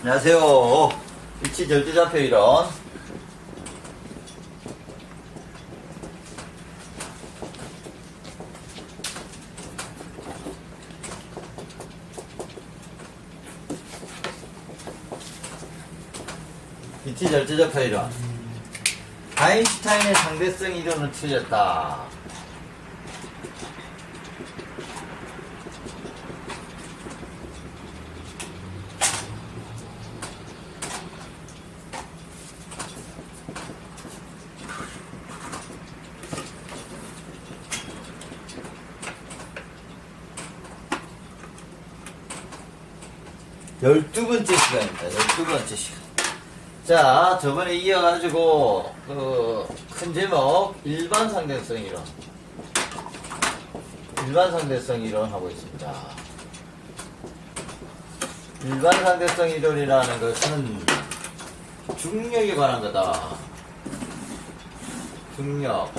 안녕하세요. 위치 절대좌표 이론. 위치 절대좌표 이론. 아인슈타인의 상대성 이론을 틀렸다. 열두 번째 시간입니다. 열두 번째 시간. 자, 저번에 이어가지고, 그, 큰 제목, 일반 상대성 이론. 일반 상대성 이론 하고 있습니다. 일반 상대성 이론이라는 것은 중력에 관한 거다. 중력,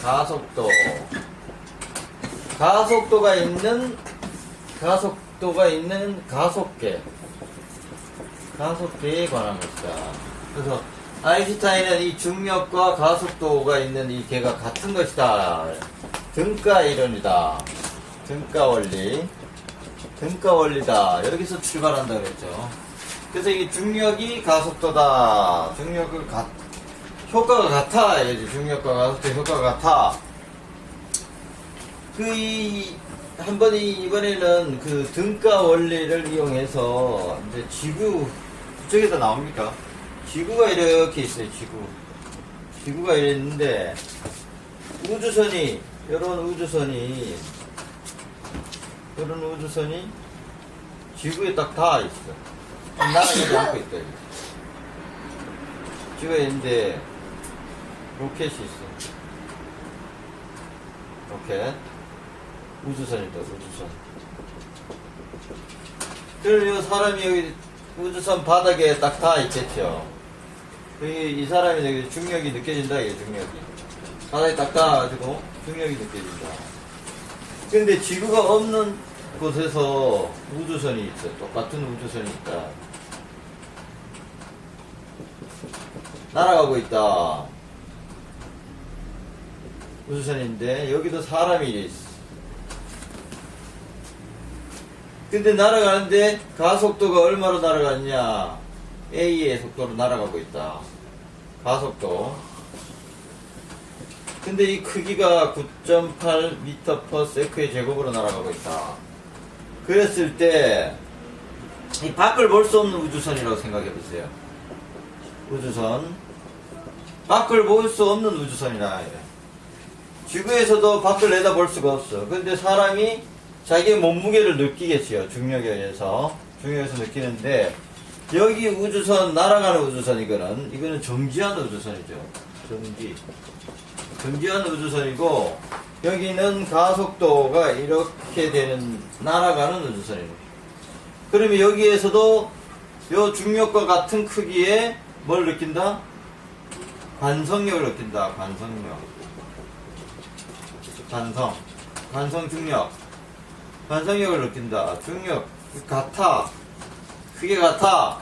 가속도, 가속도가 있는, 가속도가 있는 가속계. 가속계에 관한 것이다. 그래서 아인슈타인은 이 중력과 가속도가 있는 이 개가 같은 것이다. 등가 이론이다. 등가 원리. 등가 원리다. 여기서 출발한다 그랬죠. 그래서 이 중력이 가속도다. 중력을 가, 효과가 같아. 이거지. 중력과 가속도 효과가 같아. 그, 이, 한 번, 이, 이번에는 그 등가 원리를 이용해서 이제 지구, 그쪽에다 나옵니까? 지구가 이렇게 있어요, 지구. 지구가 이래 있는데, 우주선이, 이런 우주선이, 이런 우주선이 지구에 딱 닿아 있어. 나가지 않고 있다, 이거. 지구에 있는데, 로켓이 있어. 로켓. 우주선이다, 우주선. 그러면 사람이 여기 우주선 바닥에 딱 닿아 있겠죠. 이, 이 사람이 여기 중력이 느껴진다, 이게 중력이. 바닥에 딱 닿아가지고 중력이 느껴진다. 근데 지구가 없는 곳에서 우주선이 있어. 똑같은 우주선이 있다. 날아가고 있다. 우주선인데 여기도 사람이 있어. 근데 날아가는데 가속도가 얼마로 날아가느냐? A의 속도로 날아가고 있다. 가속도. 근데 이 크기가 9.8m per 세크의 제곱으로 날아가고 있다. 그랬을 때, 이 밖을 볼 수 없는 우주선이라고 생각해 보세요. 우주선. 밖을 볼 수 없는 우주선이라. 지구에서도 밖을 내다볼 수가 없어. 근데 사람이 자기의 몸무게를 느끼겠지요. 중력에 의해서. 중력에서 느끼는데, 여기 우주선, 날아가는 우주선, 이거는, 이거는 정지한 우주선이죠. 정지. 정지한 우주선이고, 여기는 가속도가 이렇게 되는, 날아가는 우주선입니다. 그러면 여기에서도 요 중력과 같은 크기의 뭘 느낀다? 관성력을 느낀다. 관성력. 관성. 관성 중력. 관성력을 느낀다. 중력. 같아. 크게 같아.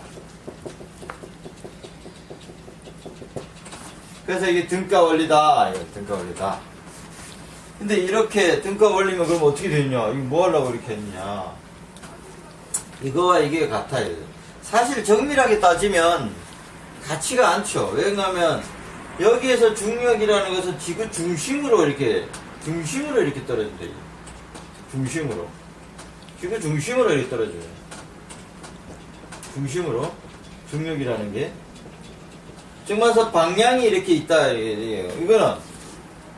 그래서 이게 등가 원리다. 등가 원리다. 근데 이렇게 등가 원리면 그럼 어떻게 되냐? 이거 뭐 하려고 이렇게 했냐? 이거와 이게 같아요. 사실 정밀하게 따지면 같지가 않죠. 왜냐하면 여기에서 중력이라는 것은 지구 중심으로 이렇게 중심으로 이렇게 떨어진다. 중심으로. 지구 중심으로 이렇게 떨어져요. 중심으로 중력이라는 게 정말서 방향이 이렇게 있다. 이거는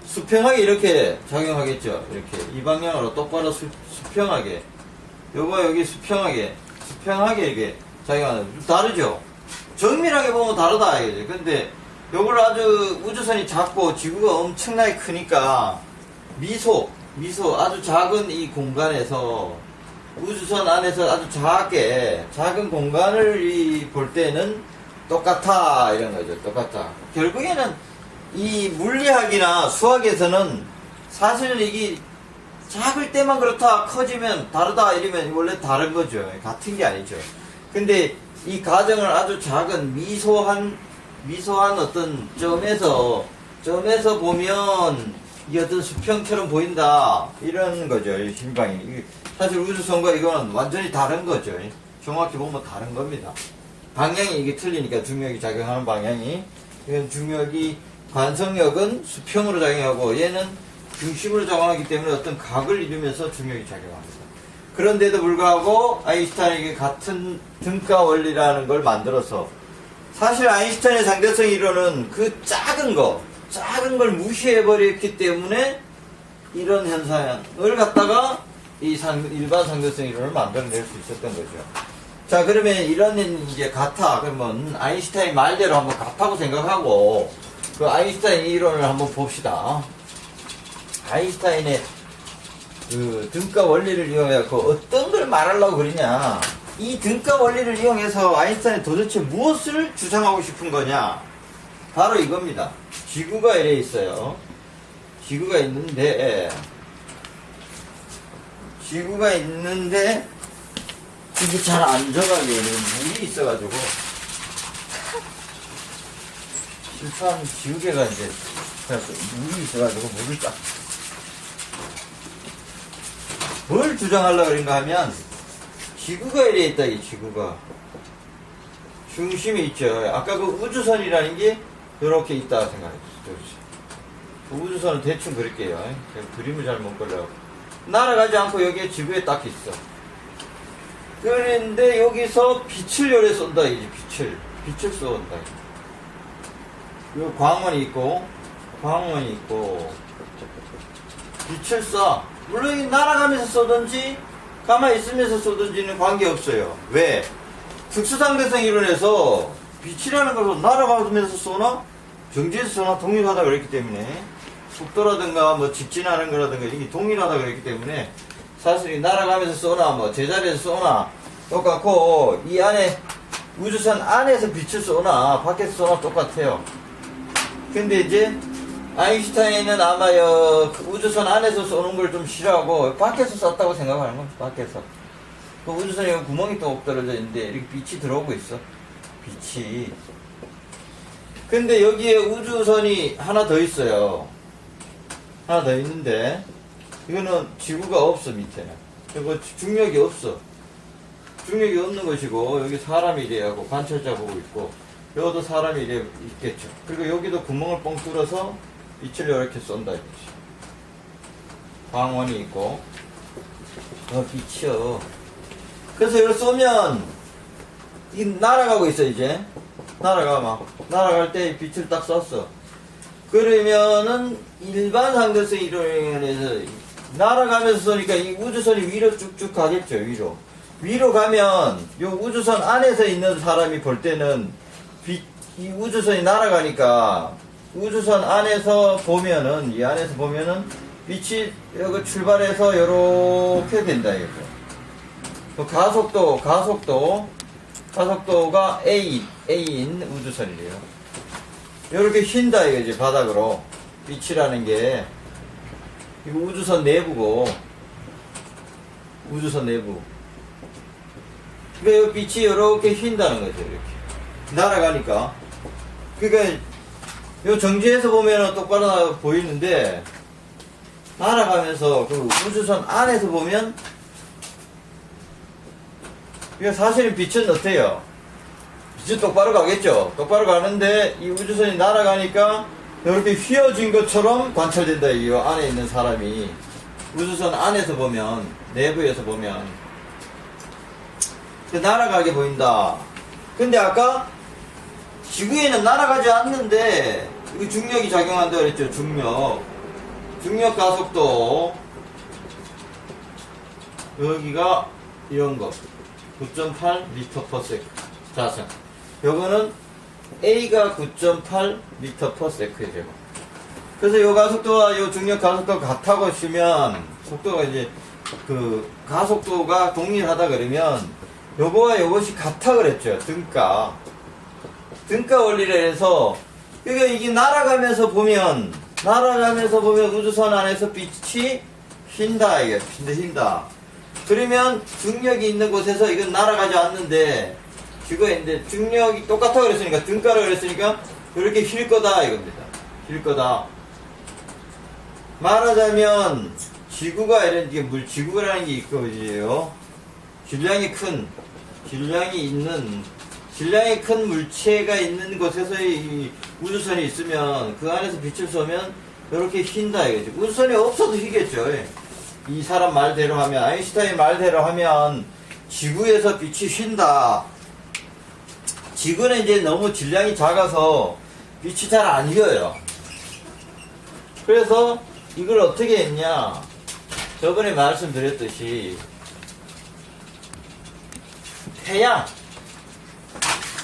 수평하게 이렇게 작용하겠죠. 이렇게 이 방향으로 똑바로 수, 수평하게. 요거 여기 수평하게 수평하게 이렇게 작용하는 다르죠. 정밀하게 보면 다르다 이거죠. 근데 요걸 아주 우주선이 작고 지구가 엄청나게 크니까 미소 미소 아주 작은 이 공간에서 우주선 안에서 아주 작게 작은 공간을 이볼 때는 똑같아 이런 거죠. 똑같아. 결국에는 이 물리학이나 수학에서는 사실 이게 작을 때만 그렇다 커지면 다르다 이러면 원래 다른 거죠 같은 게 아니죠 근데 이 가정을 아주 작은 미소한 미소한 어떤 점에서 점에서 보면 이 어떤 수평처럼 보인다. 이런 거죠 이 신방이. 이 사실 우주선과 이거는 완전히 다른 거죠. 정확히 보면 다른 겁니다. 방향이 이게 틀리니까 중력이 작용하는 방향이. 이건 중력이 관성력은 수평으로 작용하고 얘는 중심으로 작용하기 때문에 어떤 각을 이루면서 중력이 작용합니다. 그런데도 불구하고 아인슈타인에게 같은 등가 원리라는 걸 만들어서 사실 아인슈타인의 상대성 이론은 그 작은 거, 작은 걸 무시해버렸기 때문에 이런 현상을 갖다가 이 상, 일반 상대성 이론을 만들어낼 수 있었던 거죠. 자, 그러면 이런 이제 같아. 그러면 아인슈타인 말대로 한번 같다고 생각하고 그 아인슈타인 이론을 한번 봅시다. 아인슈타인의 그 등가 원리를 이용해서 어떤 걸 말하려고 그러냐. 이 등가 원리를 이용해서 아인슈타인이 도대체 무엇을 주장하고 싶은 거냐. 바로 이겁니다. 지구가 이래 있어요. 지구가 있는데, 지구가 있는데, 이게 잘안 져가게 물이 있어가지고, 실수하면 지우개가 이제, 물이 있어가지고 물을 딱. 뭘 주장하려고 그런가 하면, 지구가 이래 있다, 이 지구가. 중심이 있죠. 아까 그 우주선이라는 게 이렇게 있다 생각했죠. 그 우주선은 대충 그릴게요. 제가 그림을 잘 못 그려요. 날아가지 않고 여기에 지구에 딱 있어. 그런데 여기서 빛을 요래 쏜다, 이제 빛을. 빛을 쏜다. 요 광원이 있고, 광원이 있고, 빛을 쏴. 물론 이 날아가면서 쏘든지, 가만히 있으면서 쏘든지는 관계없어요. 왜? 특수상대성 이론에서 빛이라는 것을 날아가면서 쏘나, 정지해서 쏘나 동일하다 그랬기 때문에, 속도라든가 뭐 직진하는 거라든가 이게 동일하다 그랬기 때문에, 사실 이 날아가면서 쏘나 뭐 제자리에서 쏘나 똑같고 이 안에 우주선 안에서 빛을 쏘나 밖에서 쏘나 똑같아요. 근데 이제 아인슈타인은 아마 여, 그 우주선 안에서 쏘는 걸 좀 싫어하고 밖에서 쐈다고 생각하는 겁니다. 밖에서. 그 우주선에 구멍이 또 떨어져 있는데 이렇게 빛이 들어오고 있어. 빛이. 근데 여기에 우주선이 하나 더 있어요. 하나 더 있는데 이거는 지구가 없어 밑에는 그리고 중력이 없어. 중력이 없는 것이고 여기 사람이 이래하고 관찰자 보고 있고 여기도 사람이 이래 있겠죠. 그리고 여기도 구멍을 뻥 뚫어서 빛을 이렇게 쏜다 이거지 광원이 있고. 어 빛이요. 그래서 이걸 쏘면 이 날아가고 있어 이제. 날아가 막. 날아갈 때 빛을 딱 쐈어. 그러면은 일반 상대성 이론에서 날아가면서 쏘니까 이 우주선이 위로 쭉쭉 가겠죠 위로. 위로 가면 요 우주선 안에서 있는 사람이 볼 때는 빛, 이 우주선이 날아가니까 우주선 안에서 보면은 이 안에서 보면은 빛이 여기 출발해서 요렇게 된다 이거죠 그 가속도 가속도 가속도가 A A인 우주선이래요. 이렇게 휜다 이거지 바닥으로. 빛이라는 게. 우주선 내부고 우주선 내부. 그러니까 이 빛이 이렇게 휜다는 거죠 이렇게. 날아가니까. 그러니까 요 정지에서 보면 똑바로 나- 보이는데 날아가면서 그 우주선 안에서 보면 이거 사실은 빛은 어때요? 빛은 똑바로 가겠죠. 똑바로 가는데 이 우주선이 날아가니까 이렇게 휘어진 것처럼 관찰된다. 이 안에 있는 사람이 우주선 안에서 보면 내부에서 보면 그 날아가게 보인다. 근데 아까 지구에는 날아가지 않는데 이거 중력이 작용한다 그랬죠. 중력. 중력 가속도 여기가 이런 거 9.8 m per 자, 자. 요거는 A가 9.8 m per s 죠 그래서 요 가속도와 요 중력 가속도 같다고 치면 속도가 이제 그 가속도가 동일하다 그러면 요거와 요것이 같아 그랬죠. 등가. 등가 원리를 해서 그러니까 이게 날아가면서 보면 날아가면서 보면 우주선 안에서 빛이 휜다 이게 휜다 휜다 그러면 중력이 있는 곳에서 이건 날아가지 않는데 지구가 있는데 중력이 똑같아 그랬으니까 등가라 그랬으니까 이렇게 휠 거다 이겁니다. 휠 거다. 말하자면 지구가 이런 게 물 지구라는 게 있거든요. 질량이 큰 질량이 있는 질량이 큰 물체가 있는 곳에서 이 우주선이 있으면 그 안에서 빛을 쏘면 이렇게 휜다 이거죠. 우주선이 없어도 휘겠죠. 이 사람 말대로 하면 아인슈타인 말대로 하면 지구에서 빛이 휜다. 지구는 이제 너무 질량이 작아서 빛이 잘 안 휘어요. 그래서 이걸 어떻게 했냐? 저번에 말씀드렸듯이 태양,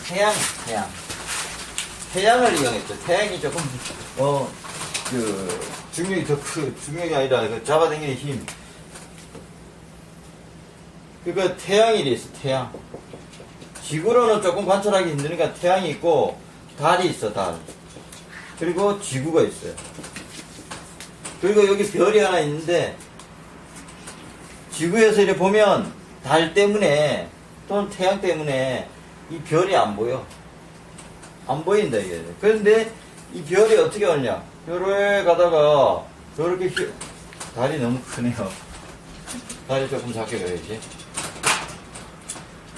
태양, 태양, 태양을 이용했죠. 태양이 조금 어 그 중력이 더 크, 중력이 아니라 그 잡아당기는 힘. 그니까 태양이 돼 있어. 태양. 지구로는 조금 관찰하기 힘드니까 태양이 있고 달이 있어. 달. 그리고 지구가 있어요. 그리고 여기 별이 하나 있는데 지구에서 이렇게 보면 달 때문에 또는 태양 때문에 이 별이 안 보여. 안 보인다 이게. 그런데 이 별이 어떻게 오냐? 별을 가다가 저렇게 휘... 달이 너무 크네요. 달이 조금 작게 그려야지.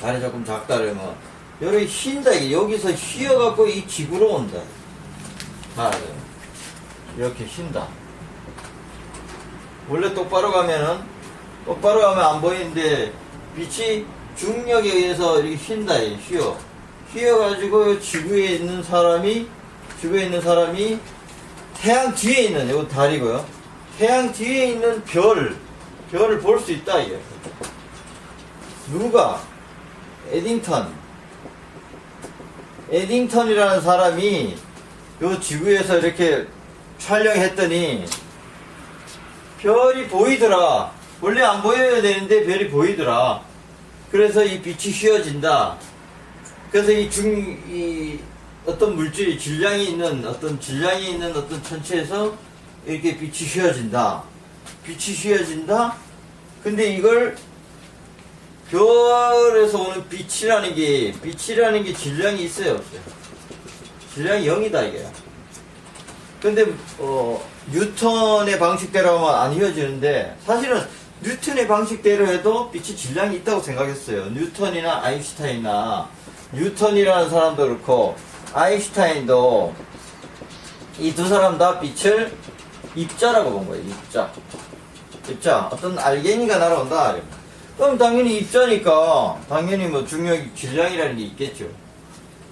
달이 조금 작다 그러면 여기 휜다 이게 여기서 휘어갖고 이 지구로 온다. 말하자면 이렇게 휜다. 원래 똑바로 가면은 똑바로 가면 안 보이는데 빛이 중력에 의해서 이렇게 이 휘어 휘어가지고 지구에 있는 사람이 지구에 있는 사람이 태양 뒤에 있는 이거 달이고요 태양 뒤에 있는 별 별을 볼 수 있다 이게 누가 에딩턴 에딩턴이라는 사람이 요 지구에서 이렇게 촬영했더니 별이 보이더라. 원래 안 보여야 되는데 별이 보이더라. 그래서 이 빛이 휘어진다. 그래서 이 중, 이 어떤 물질이 질량이 있는, 어떤 질량이 있는 어떤 천체에서 이렇게 빛이 휘어진다. 빛이 휘어진다? 근데 이걸 별에서 오는 빛이라는 게, 빛이라는 게 질량이 있어요, 없어요? 질량이 0이다, 이게. 근데 어 뉴턴의 방식대로 하면 안 휘어지는데 사실은 뉴턴의 방식대로 해도 빛이 질량이 있다고 생각했어요. 뉴턴이나 아인슈타인이나 뉴턴이라는 사람도 그렇고 아인슈타인도 이 두 사람 다 빛을 입자라고 본 거예요. 입자. 입자. 어떤 알갱이가 날아온다. 그럼 당연히 입자니까 당연히 뭐 중력 질량이라는 게 있겠죠.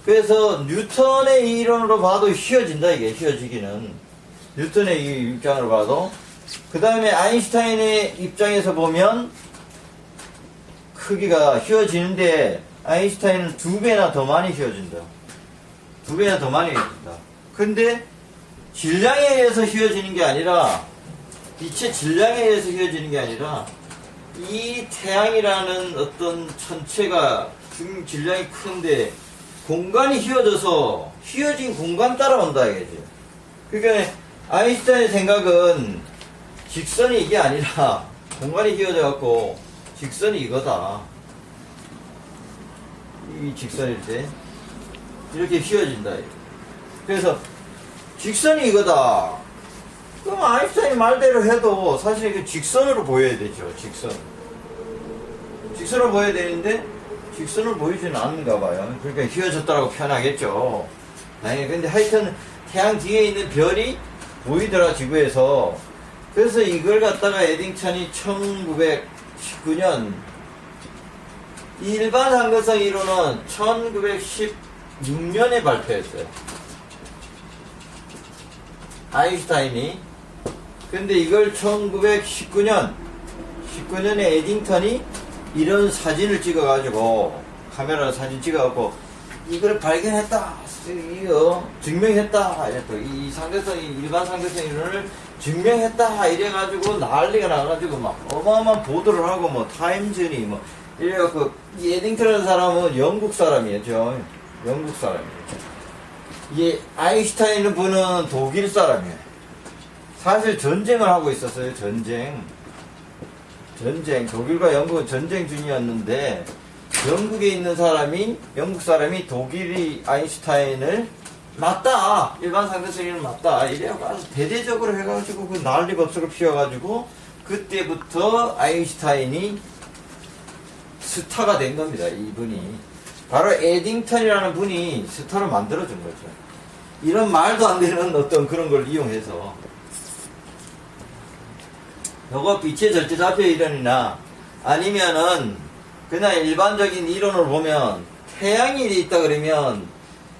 그래서 뉴턴의 이론으로 봐도 휘어진다 이게 휘어지기는 뉴턴의 이 입장으로 봐도 그 다음에 아인슈타인의 입장에서 보면 크기가 휘어지는데 아인슈타인은 두 배나 더 많이 휘어진다 두 배나 더 많이 휘어진다 근데 질량에 의해서 휘어지는 게 아니라 빛의 질량에 의해서 휘어지는 게 아니라 이 태양이라는 어떤 천체가 중 질량이 큰데 공간이 휘어져서 휘어진 공간 따라온다 이거지. 그러니까 아인슈타인의 생각은 직선이 이게 아니라 공간이 휘어져 갖고 직선이 이거다. 이 직선일 때 이렇게 휘어진다. 그래서 직선이 이거다. 그럼 아인슈타인 말대로 해도 사실 이게 직선으로 보여야 되죠. 직선. 직선으로 보여야 되는데 직선을 보이지는 않는가 봐요. 그러니까 휘어졌다라고 표현하겠죠. 아니, 근데 하여튼 태양 뒤에 있는 별이 보이더라, 지구에서. 그래서 이걸 갖다가 에딩턴이 1919년 일반 상대성 이론은 1916년에 발표했어요. 아인슈타인이. 근데 이걸 1919년, 19년에 에딩턴이 이런 사진을 찍어가지고 카메라 사진 찍어갖고 이걸 발견했다 이거 증명했다 이랬고 이 상대성 일반 상대성 이론을 증명했다 이래가지고 난리가 나가지고 막 어마어마한 보도를 하고 뭐 타임즈니 뭐 이래갖고 이 에딩턴이라는 사람은 영국 사람이에요 저 영국 사람이에요. 이 아인슈타인 분은 독일 사람이에요. 사실 전쟁을 하고 있었어요 전쟁. 전쟁, 독일과 영국은 전쟁 중이었는데, 영국에 있는 사람이 영국 사람이 독일이 아인슈타인을 맞다. 일반 상대성에는 맞다. 이래갖고 대대적으로 해가지고 그 난리 법석을 피워가지고 그때부터 아인슈타인이 스타가 된 겁니다 이분이 바로 에딩턴이라는 분이 스타를 만들어준 거죠 이런 말도 안 되는 어떤 그런 걸 이용해서 요거 빛의 절대 좌표 이론이나 아니면은 그냥 일반적인 이론을 보면 태양이 있다 그러면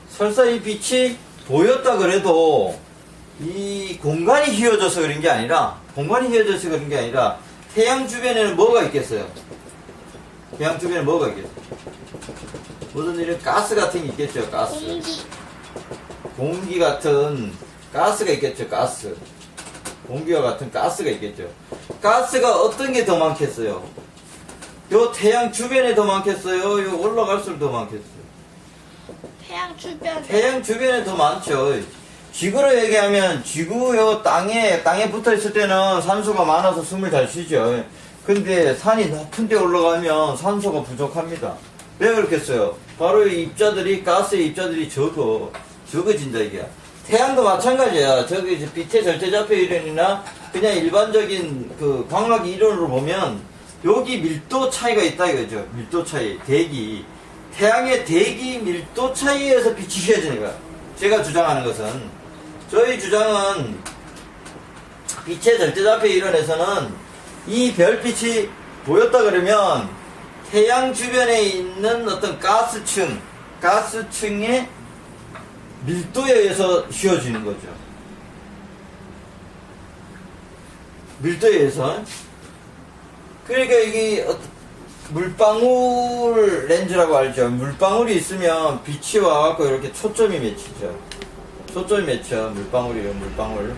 설사 이 빛이 보였다 그래도 이 공간이 휘어져서 그런 게 아니라 공간이 휘어져서 그런 게 아니라 태양 주변에는 뭐가 있겠어요? 태양 주변에 뭐가 있겠어요? 무슨 이런 가스 같은 게 있겠죠 가스 공기 공기 같은 가스가 있겠죠, 가스. 공기와 같은 가스가 있겠죠. 가스가 어떤 게 더 많겠어요? 요 태양 주변에 더 많겠어요? 요 올라갈수록 더 많겠어요? 태양 주변 태양 주변에 더 많죠. 지구로 얘기하면 지구 요 땅에 땅에 붙어 있을 때는 산소가 많아서 숨을 잘 쉬죠. 근데 산이 높은 데 올라가면 산소가 부족합니다. 왜 그렇겠어요? 바로 이 입자들이 가스의 입자들이 적어 적어진다 이게. 태양도 마찬가지야. 저기 이제 빛의 절대좌표 이론이나 그냥 일반적인 그 광학 이론으로 보면 여기 밀도 차이가 있다 이거죠. 밀도 차이, 대기. 태양의 대기 밀도 차이에서 빛이 휘어지는 거야. 제가 주장하는 것은 저희 주장은 빛의 절대좌표 이론에서는 이 별빛이 보였다 그러면 태양 주변에 있는 어떤 가스층, 가스층의 밀도에 의해서 휘어지는 거죠. 밀도에 의해서. 그러니까 어떤 물방울 렌즈라고 알죠. 물방울이 있으면 빛이 와갖고 이렇게 초점이 맺히죠. 초점이 맺혀. 물방울이요, 물방울.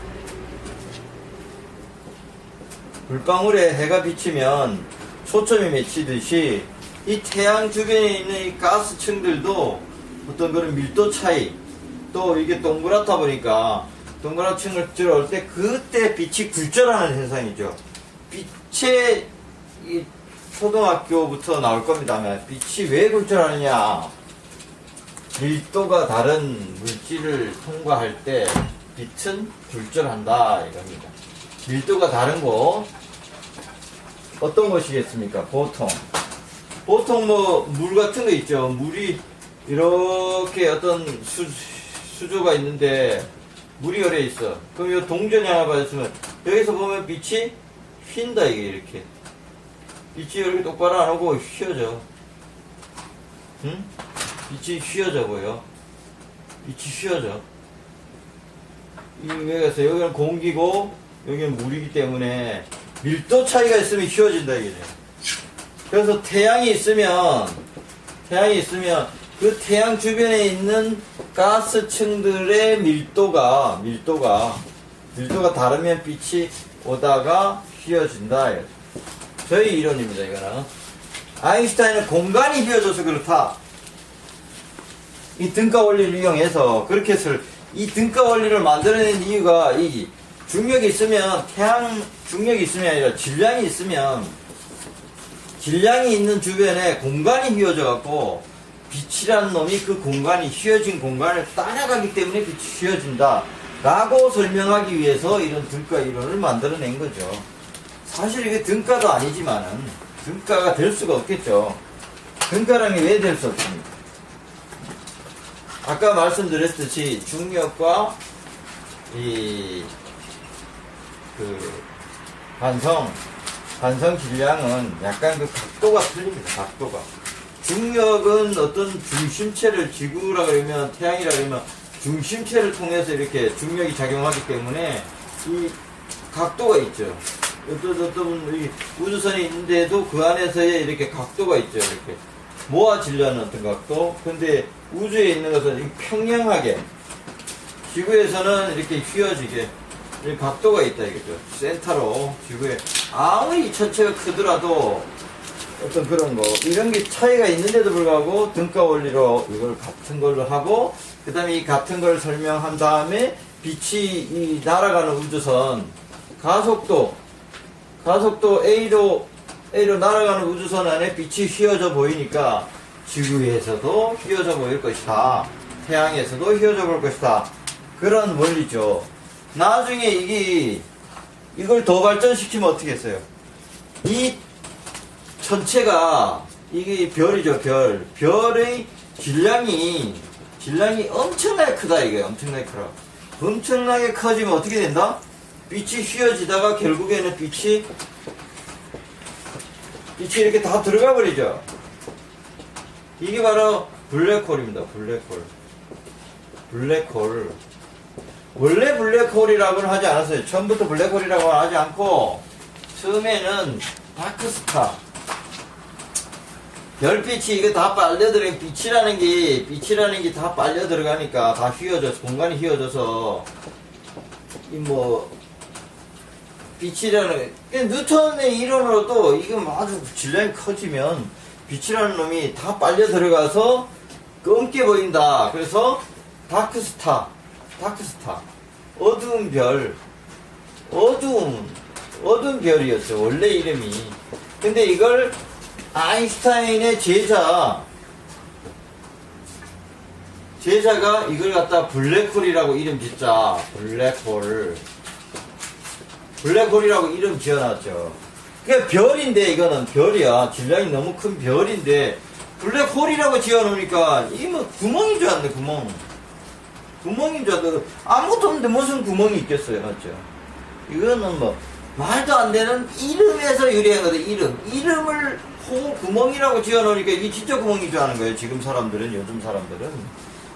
물방울에 해가 비치면 초점이 맺히듯이 이 태양 주변에 있는 이 가스층들도 어떤 그런 밀도 차이 또 이게 동그랗다 보니까 동그란 층을 들어올 때 그때 빛이 굴절하는 현상이죠. 빛의 이 초등학교부터 나올 겁니다. 빛이 왜 굴절하느냐? 밀도가 다른 물질을 통과할 때 빛은 굴절한다 이겁니다. 밀도가 다른 거 어떤 것이겠습니까? 보통 보통 뭐 물 같은 거 있죠. 물이 이렇게 어떤 수, 수조가 있는데 물이 열에 있어. 그럼 이 동전이 하나 받았으면 여기서 보면 빛이 휜다 이게 이렇게. 빛이 이렇게 똑바로 안 오고 휘어져. 응? 빛이 휘어져 보여. 빛이 휘어져. 이 여기서 여기는 공기고 여기는 물이기 때문에 밀도 차이가 있으면 휘어진다 이게. 그래서 태양이 있으면 태양이 있으면 그 태양 주변에 있는 가스층들의 밀도가 밀도가 밀도가 다르면 빛이 오다가 휘어진다. 저희 이론입니다 이거는. 아인슈타인은 공간이 휘어져서 그렇다. 이 등가 원리를 이용해서 그렇게 해서 이 등가 원리를 만들어낸 이유가 이 중력이 있으면 태양 중력이 있으면 아니라 질량이 있으면 질량이 있는 주변에 공간이 휘어져 갖고 빛이라는 놈이 그 공간이 휘어진 공간을 따라가기 때문에 빛이 휘어진다 라고 설명하기 위해서 이런 등가 이론을 만들어낸 거죠. 사실 이게 등가도 아니지만은 등가가 될 수가 없겠죠. 등가랑이 왜 될 수 없습니까? 아까 말씀드렸듯이 중력과 이 그 반성 반성 질량은 약간 그 각도가 틀립니다. 각도가 중력은 어떤 중심체를 지구라 그러면 태양이라 그러면 중심체를 통해서 이렇게 중력이 작용하기 때문에 이 각도가 있죠. 어떤 어떤 이 우주선이 있는데도 그 안에서의 이렇게 각도가 있죠. 이렇게 모아지려는 어떤 각도. 근데 우주에 있는 것은 이 평행하게 지구에서는 이렇게 휘어지게 이 각도가 있다 이거죠. 센터로 지구에 아무리 천체가 크더라도 어떤 그런 거 이런 게 차이가 있는데도 불구하고 등가 원리로 이걸 같은 걸로 하고 그 다음에 이 같은 걸 설명한 다음에 빛이 이 날아가는 우주선 가속도 가속도 A로 A로 날아가는 우주선 안에 빛이 휘어져 보이니까 지구에서도 휘어져 보일 것이다. 태양에서도 휘어져 볼 것이다. 그런 원리죠. 나중에 이게 이걸 더 발전시키면 어떻게 했어요? 이 전체가 이게 별이죠 별. 별의 질량이 질량이 엄청나게 크다 이게. 엄청나게 크다 엄청나게 커지면 어떻게 된다? 빛이 휘어지다가 결국에는 빛이 빛이 이렇게 다 들어가 버리죠. 이게 바로 블랙홀입니다 블랙홀. 블랙홀 원래 블랙홀이라고는 하지 않았어요. 처음부터 블랙홀이라고 하지 않고 처음에는 다크스타. 별빛이 이거 다 빨려 들어 빛이라는 게 빛이라는 게 다 빨려 들어가니까 다 휘어져서 공간이 휘어져서 이 뭐 빛이라는 그 뉴턴의 이론으로 도 이거 아주 질량이 커지면 빛이라는 놈이 다 빨려 들어가서 검게 보인다. 그래서 다크스타, 다크스타, 어두운 별, 어두운 어두운 별이었어 원래 이름이. 근데 이걸 아인슈타인의 제자 제자가 이걸 갖다 블랙홀이라고 이름 짓자. 블랙홀. 블랙홀이라고 이름 지어놨죠. 그게 별인데 이거는 별이야. 질량이 너무 큰 별인데 블랙홀이라고 지어놓으니까 이게 뭐 구멍인 줄 알았네 구멍 구멍인 줄 알았는데 아무것도 없는데 무슨 구멍이 있겠어요 맞죠? 이거는 뭐 말도 안 되는 이름에서 유래한 거다 이름. 이름을 호 구멍이라고 지어놓으니까 이게 진짜 구멍인 줄 아는 거예요 지금 사람들은 요즘 사람들은.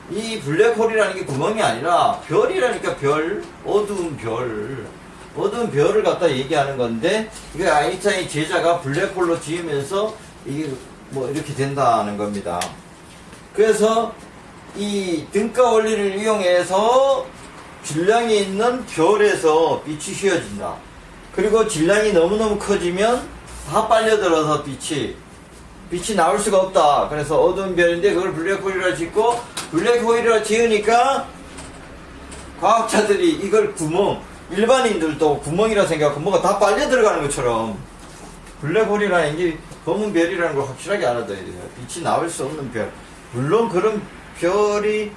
이 블랙홀이라는 게 구멍이 아니라 별이라니까 별. 어두운 별. 어두운 별을 갖다 얘기하는 건데 이게 아인슈타인 제자가 블랙홀로 지으면서 이게 뭐 이렇게 된다는 겁니다. 그래서 이 등가 원리를 이용해서 질량이 있는 별에서 빛이 휘어진다. 그리고 질량이 너무너무 커지면 다 빨려들어서 빛이 빛이 나올 수가 없다. 그래서 어두운 별인데 그걸 블랙홀이라 짓고 블랙홀이라 지으니까 과학자들이 이걸 구멍 일반인들도 구멍이라 생각하고 뭐가 다 빨려 들어가는 것처럼 블랙홀이라는 게 검은 별이라는 걸 확실하게 알아둬야 돼요. 빛이 나올 수 없는 별. 물론 그런 별이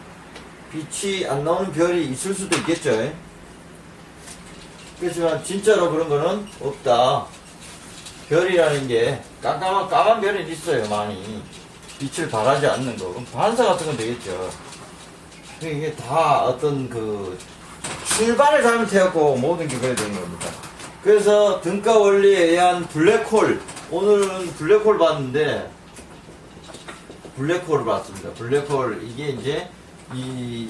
빛이 안 나오는 별이 있을 수도 있겠죠. 예? 그렇지만 진짜로 그런 거는 없다. 별이라는 게 깜깜한 까만 별은 있어요 많이 빛을 발하지 않는 거 그럼 반사 같은 건 되겠죠. 근데 이게 다 어떤 그 출발을 잘못해갖고 모든 게 그래야 되는 겁니다. 그래서 등가 원리에 의한 블랙홀 오늘은 블랙홀 봤는데 블랙홀을 봤습니다. 블랙홀 이게 이제 이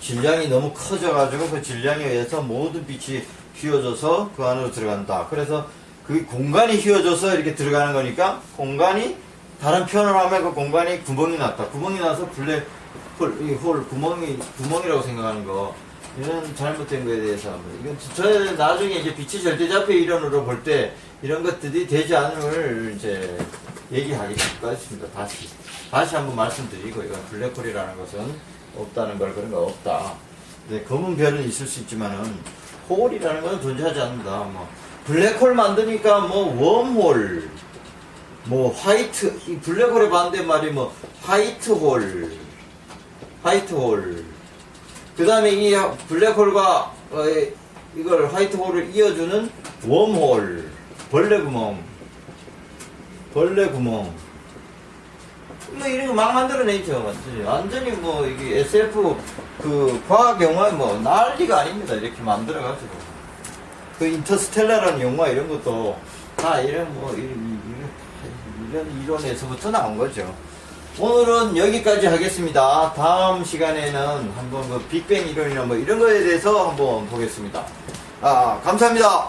질량이 너무 커져가지고 그 질량에 의해서 모든 빛이 휘어져서 그 안으로 들어간다. 그래서 그 공간이 휘어져서 이렇게 들어가는 거니까 공간이 다른 표현을 하면 그 공간이 구멍이 났다. 구멍이 나서 블랙홀 이 홀 구멍이 구멍이라고 생각하는 거 이런 잘못된 거에 대해서 한번 이건 저 나중에 이제 빛이 절대좌표 이론으로 볼 때 이런 것들이 되지 않음을 이제 얘기하겠습니다. 다시 다시 한번 말씀드리고 이건 블랙홀이라는 것은 없다는 걸 그런 거 없다. 네, 검은 별은 있을 수 있지만은 홀이라는 건 존재하지 않는다. 뭐 블랙홀 만드니까 뭐 웜홀, 뭐 화이트 이 블랙홀의 반대 말이 뭐 화이트홀, 화이트홀. 그 다음에 이 블랙홀과 어, 이걸 화이트홀을 이어주는 웜홀, 벌레 구멍, 벌레 구멍. 뭐 이런 거 막 만들어내죠, 완전히. 완전히 뭐 이게 SF 그 과학 영화 뭐 난리가 아닙니다. 이렇게 만들어가지고. 그 인터스텔라라는 영화 이런 것도 다 이런 뭐 이런, 이런 이론에서부터 나온 거죠. 오늘은 여기까지 하겠습니다. 다음 시간에는 한번 그 빅뱅 이론이나 뭐 이런 거에 대해서 한번 보겠습니다. 아, 감사합니다.